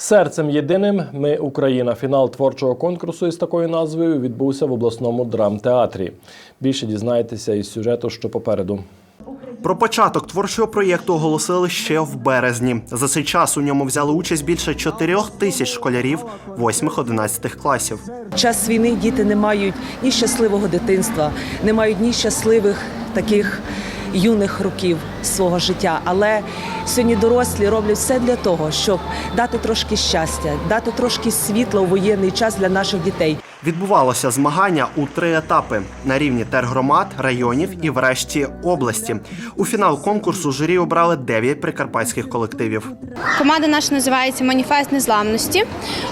Серцем єдиним ми Україна. Фінал творчого конкурсу із такою назвою відбувся в обласному драмтеатрі. Більше дізнаєтеся із сюжету, що попереду. Про початок творчого проєкту оголосили ще в березні. За цей час у ньому взяли участь більше 4 тисяч школярів 8-11 класів. час війни діти не мають ні щасливого дитинства, не мають ні щасливих таких юних років свого життя. Але сьогодні дорослі роблять все для того, щоб дати трошки щастя, дати трошки світла у воєнний час для наших дітей. Відбувалося змагання у три етапи на рівні тергромад, районів і врешті області. У фінал конкурсу журі обрали 9 прикарпатських колективів. Команда наша називається Маніфест Незламності.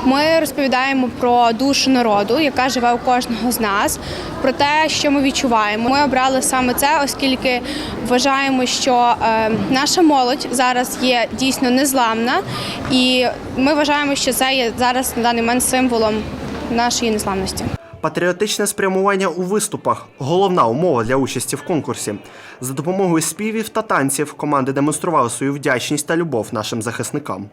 Ми розповідаємо про душу народу, яка живе у кожного з нас, про те, що ми відчуваємо. Ми обрали саме це, оскільки вважаємо, що е, наша молодь зараз є дійсно незламна, і ми вважаємо, що це є зараз на даний момент символом нашої незламності. Патріотичне спрямування у виступах головна умова для участі в конкурсі. За допомогою співів та танців команди демонстрували свою вдячність та любов нашим захисникам.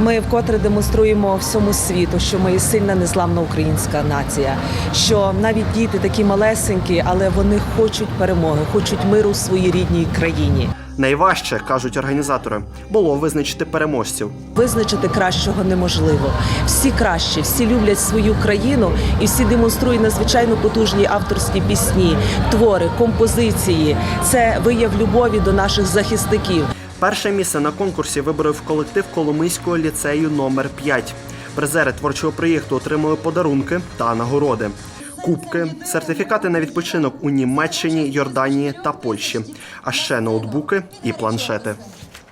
Ми вкотре демонструємо всьому світу, що ми є сильна незламна українська нація. Що навіть діти такі малесенькі, але вони хочуть перемоги, хочуть миру в своїй рідній країні. Найважче кажуть організатори було визначити переможців. Визначити кращого неможливо. Всі кращі, всі люблять свою країну і всі демонструють надзвичайно потужні авторські пісні, твори, композиції. Це вияв любові до наших захисників. Перше місце на конкурсі виборов колектив Коломийського ліцею номер 5 Призери творчого проєкту отримали подарунки та нагороди. Кубки, сертифікати на відпочинок у Німеччині, Йорданії та Польщі, а ще ноутбуки і планшети.